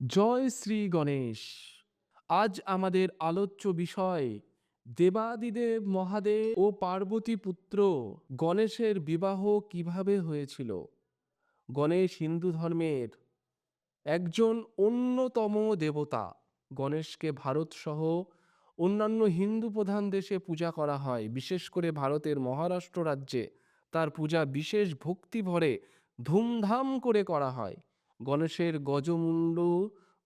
জয় শ্রী গণেশ। আজ আমাদের আলোচ্য বিষয়, দেবাদিদেব মহাদেব ও পার্বতী পুত্র গণেশের বিবাহ কীভাবে হয়েছিল? গণেশ হিন্দু ধর্মের একজন অন্যতম দেবতা। গণেশকে ভারতসহ অন্যান্য হিন্দু প্রধান দেশে পূজা করা হয়। বিশেষ করে ভারতের মহারাষ্ট্র রাজ্যে তার পূজা বিশেষ ভক্তি ভরে ধুমধাম করে করা হয়। গণেশের গজমুণ্ড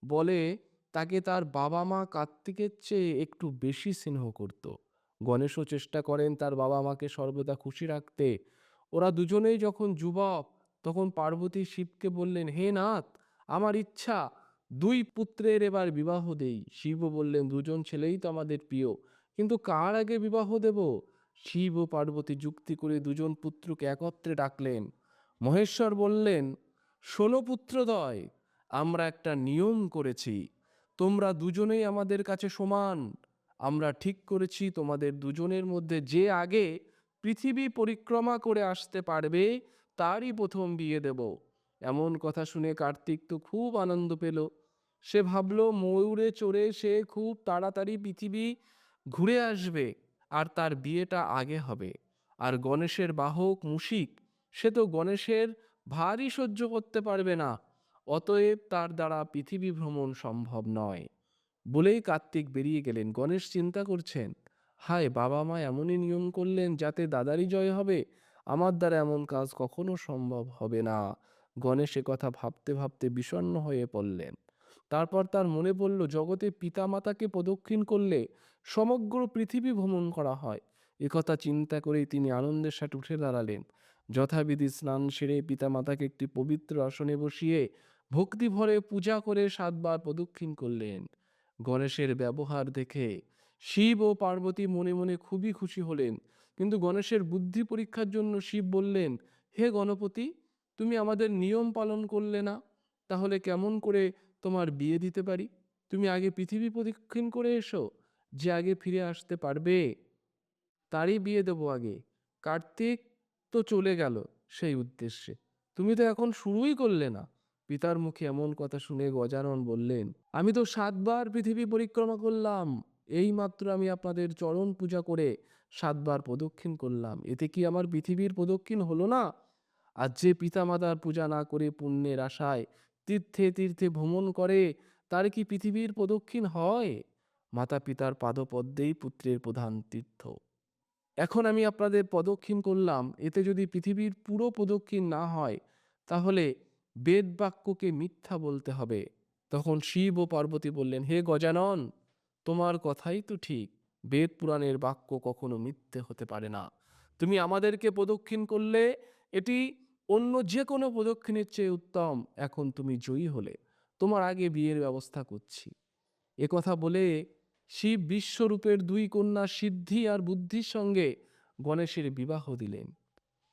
বলে তাকে তার বাবা মা কার্তিকের চেয়ে একটু বেশি স্নেহ করত। গণেশও চেষ্টা করেন তার বাবা মাকে সর্বদা খুশি রাখতে। ওরা দুজনেই যখন যুবক, তখন পার্বতী শিবকে বললেন, হে নাথ, আমার ইচ্ছা, দুই পুত্রের এবার বিবাহ দেই। শিবও বললেন, দুজন ছেলেই তো আমাদের প্রিয়, কিন্তু কার আগে বিবাহ দেব? শিব ও পার্বতী যুক্তি করে দুজন পুত্রকে একত্রে ডাকলেন। মহেশ্বর বললেন ষোলো পুত্রদয়, আমরা একটা নিয়ম করেছি। তোমরা দুজনেই আমাদের কাছে সমান। আমরা ঠিক করেছি, তোমাদের দুজনের মধ্যে যে আগে পৃথিবী পরিক্রমা করে আসতে পারবে, তারই প্রথম বিয়ে দেব। এমন কথা শুনে কার্তিক তো খুব আনন্দ পেল। সে ভাবল, ময়ূরে চড়ে সে খুব তাড়াতাড়ি পৃথিবী ঘুরে আসবে, আর তার বিয়েটা আগে হবে। আর গণেশের বাহক মুশিক, সে তো গণেশের ভারী সহ্য করতে পারবে না। অতএব তার দ্বারা পৃথিবী ভ্রমণ সম্ভব নয়। বলেই কার্তিক বেরিয়ে গেলেন। গণেশ চিন্তা করছেন, হায় বাবা মা, এমনই নিয়ম করলেন যাতে দাদারই জয় হবে। আমার দ্বারা এমন কাজ কখনো সম্ভব হবে না। গণেশ কথা ভাবতে ভাবতে বিষণ্ণ হয়ে পড়লেন। তারপর তার মনে পড়ল, জগতে পিতামাতাকে প্রদক্ষিণ করলে সমগ্র পৃথিবী ভ্রমণ করা হয়। একথা চিন্তা করেই তিনি আনন্দের সাথে উঠে দাঁড়ালেন। যথাবিধি স্নান সেরে পিতামাতাকে একটি পবিত্র আসনে বসিয়ে ভক্তি ভরে পূজা করে সাতবার প্রদক্ষিণ করলেন। গণেশের ব্যবহার দেখে শিব ও পার্বতী মনে মনে খুবই খুশি হলেন। কিন্তু গণেশের বুদ্ধি পরীক্ষার জন্য শিব বললেন, হে গণপতি, তুমি আমাদের নিয়ম পালন করলে না? তাহলে কেমন করে তোমার বিয়ে দিতে পারি? তুমি আগে পৃথিবী প্রদক্ষিণ করে এসো, যে আগে ফিরে আসতে পারবে। তারই বিয়ে দেবো আগে। কার্তিক তো চলে গেল সেই উদ্দেশ্যে। তুমি তো এখন শুরুই করলে না। পিতার মুখে এমন কথা শুনে গজানন বললেন, আমি তো সাতবার পৃথিবী পরিক্রমা করলাম। এই মাত্র আমি আপনাদের চরণ পূজা করে সাতবার প্রদক্ষিণ করলাম। এতে কি আমার পৃথিবীর প্রদক্ষিণ হলো না? আর যে পিতামাতার পূজা না করে পুণ্যের আশায় তীর্থে তীর্থে ভ্রমণ করে, তার কি পৃথিবীর প্রদক্ষিণ হয়? মাতা পিতার পাদপদ্মেই পুত্রের প্রধান তীর্থ। এখন আমি আপনাদের পদক্ষিণ করলাম, এতে যদি পৃথিবীর পুরো প্রদক্ষিণ না হয়, তাহলে বেদ বাক্যকে মিথ্যা বলতে হবে। তখন শিব ও পার্বতী বললেন, হে গজানন, তোমার কথাই তো ঠিক। বেদ পুরাণের বাক্য কখনো মিথ্যে হতে পারে না। তুমি আমাদেরকে প্রদক্ষিণ করলে এটি অন্য যে কোনো প্রদক্ষিণের চেয়ে উত্তম। এখন তুমি জয়ী হলে। তোমার আগে বিয়ের ব্যবস্থা করছি। কথা বলে শিব বিশ্বরূপের দুই কন্যা সিদ্ধি আর বুদ্ধির সঙ্গে গণেশের বিবাহ দিলেন।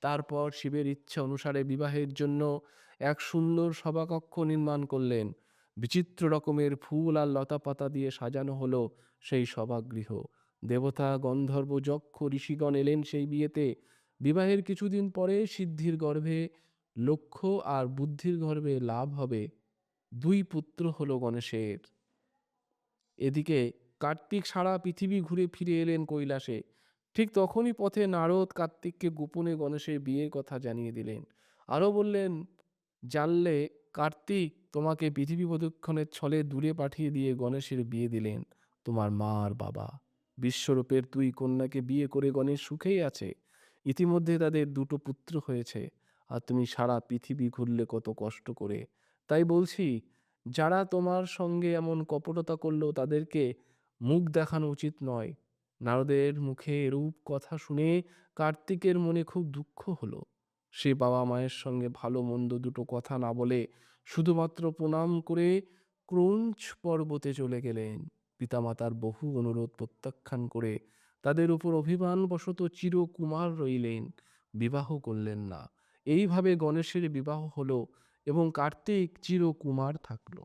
তারপর শিবের ইচ্ছা অনুসারে বিবাহের জন্য এক সুন্দর সভাকক্ষ নির্মাণ করলেন। বিচিত্র রকমের ফুল আর লতাপাতা দিয়ে সাজানো হলো সেই সভাগৃহ। দেবতা, গন্ধর্ব, যক্ষ, ঋষিগণ এলেন সেই বিয়েতে। বিবাহের কিছুদিন পরে সিদ্ধির গর্ভে লক্ষ্য আর বুদ্ধির গর্ভে লাভ হবে। দুই পুত্র হলো গণেশের। এদিকে কার্তিক সারা পৃথিবী ঘুরে ফিরে এলেন কৈলাসে। ঠিক তখনই পথে নারদ কার্তিককে গোপনে গণেশের বিয়ের কথা জানিয়ে দিলেন। আরও বললেন, জানলে কার্তিক তোমাকে পৃথিবী প্রদক্ষিণের ছলে দূরে পাঠিয়ে দিয়ে গণেশের বিয়ে দিলেন, তোমার মা আর বাবা। বিশ্বরূপের তুই কন্যাকে বিয়ে করে গণেশ সুখেই আছে। ইতিমধ্যে তাদের দুটো পুত্র হয়েছে, আর তুমি সারা পৃথিবী ঘুরলে কত কষ্ট করে। তাই বলছি, যারা তোমার সঙ্গে এমন কপটতা করল তাদেরকে মুখ দেখানো উচিত নয়। নারদের মুখে এরূপ কথা শুনে কার্তিকের মনে খুব দুঃখ হলো। সে বাবা মায়ের সঙ্গে ভালো মন্দ দুটো কথা না বলে শুধুমাত্র প্রণাম করে ক্রঞ্চ পর্বতে চলে গেলেন। পিতামাতার বহু অনুরোধ প্রত্যাখ্যান করে তাদের উপর অভিমানবশত চিরকুমার রইলেন। বিবাহ করলেন না। এইভাবে গণেশের বিবাহ হলো এবং কার্তিক চিরকুমার থাকল।